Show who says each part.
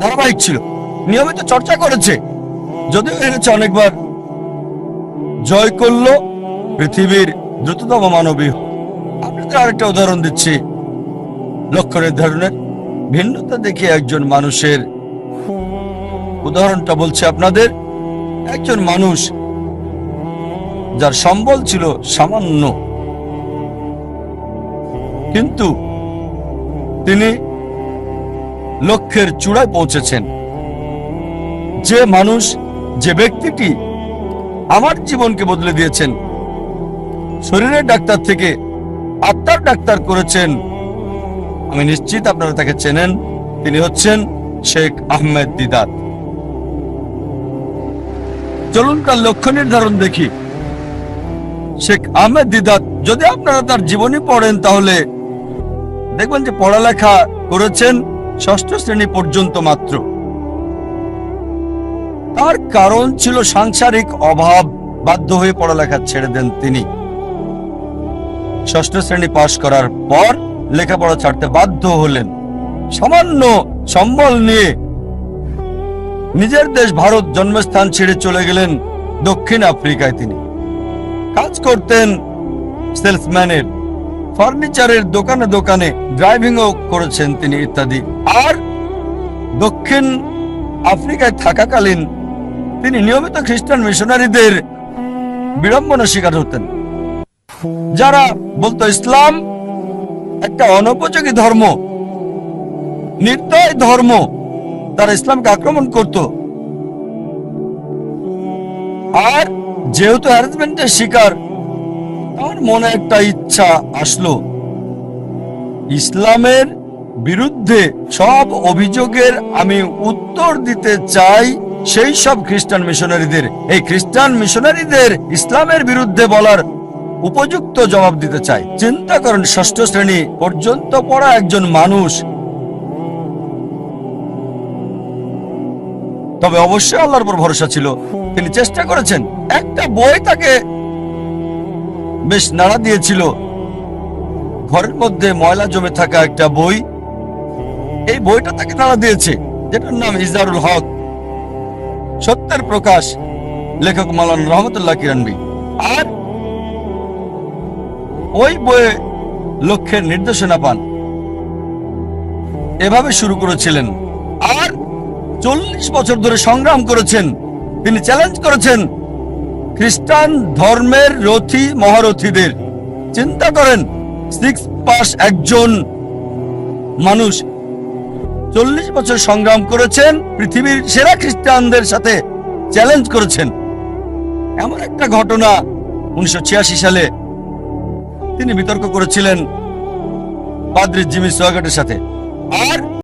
Speaker 1: ধারাবাহিক ছিল। নিয়মিত চর্চা করেছে। যদিও হেরেছে অনেকবার। জয় করল পৃথিবীর দ্রুততম মানবী। আপনাদের আরেকটা উদাহরণ দিচ্ছি। লক্ষ্য নির্ধারণের ভিন্নতা দেখে একজন মানুষের উদাহরণটা বলছে আপনাদের। একজন মানুষ যার সম্বল ছিল সামান্য। কিন্তু তিনি লক্ষ্যের চূড়ায় পৌঁছেছেন। যে মানুষ, যে ব্যক্তিটি আমার জীবনকে বদলে দিয়েছেন, শরীরের ডাক্তার থেকে আত্মার ডাক্তার করেছেন, আমি নিশ্চিত আপনারা তাকে চেনেন, তিনি হচ্ছেন শেখ আহমেদ দিদাত চলুন তার লক্ষ্য নির্ধারণ দেখি। শেখ আহমেদ দিদাত যদি আপনারা তার জীবনী পড়েন তাহলে দেখবেন যে পড়ালেখা করেছেন ষষ্ঠ শ্রেণি পর্যন্ত মাত্র। তার কারণ ছিল সাংসারিক অভাব, বাধ্য হয়ে পড়ালেখা ছেড়ে দেন তিনি। ষষ্ঠ শ্রেণি পাশ করার পর লেখাপড়া ছাড়তে বাধ্য হলেন। সামান্য সম্বল নিয়ে নিজের দেশ ভারত জন্মস্থান ছেড়ে চলে গেলেন দক্ষিণ আফ্রিকায় তিনি। কাজ করতেন সেলসম্যানের ফার্নিচারের দোকানে দোকানে ড্রাইভিংও করেছেন তিনি ইত্যাদি। আর দক্ষিণ আফ্রিকায় থাকাকালীন তিনি নিয়মিত খ্রিস্টান মিশনারিদের বিড়ম্বনা শিকার হতেন। যারা বলতো ইসলাম একটা অনুপযোগী ধর্ম, নির্দয় ধর্ম, তারা ইসলামকে আক্রমণ করত। আর যেহেতু হ্যারাসমেন্টের শিকার তার মনে একটা ইচ্ছা আসলো। ইসলামের বিরুদ্ধে সব অভিযোগের আমি উত্তর দিতে চাই সেই সব খ্রিস্টান মিশনারিদের। এই খ্রিস্টান মিশনারিদের ইসলামের বিরুদ্ধে বলার উপযুক্ত জবাব দিতে চাই। চিন্তা করেন, ষষ্ঠ শ্রেণি পর্যন্ত পড়া একজন মানুষ। তবে অবশ্যই আল্লাহর উপর ভরসা ছিল। তিনি চেষ্টা করেছেন। একটা বই তাকে বেশ নাড়া দিয়েছিল। ঘরের মধ্যে ময়লা জমে থাকা একটা বই। এই বইটা তাকে নাড়া দিয়েছে, যেটার নাম ইজারুল হক। সত্যের প্রকাশ, লেখক মালান রহমতুল্লাহ কিরানবি। আর ওই বইয়ে লক্ষ্যের নির্দেশনা পান। এভাবে শুরু করেছিলেন। আর চল্লিশ বছর ধরে সংগ্রাম করেছেন। তিনি চ্যালেঞ্জ করেছেন। খ্রিস্টান ধর্মের রথী মহারথীদের। চিন্তা করেন, সিক্স পাস একজন মানুষ চল্লিশ বছর সংগ্রাম করেছেন, পৃথিবীর সেরা খ্রিস্টানদের সাথে চ্যালেঞ্জ করেছেন। এমন একটা ঘটনা উনিশশো ছিয়াশি সালে তিনি বিতর্ক করেছিলেন পাদ্রি জিমি সোয়াগটের সাথে। আর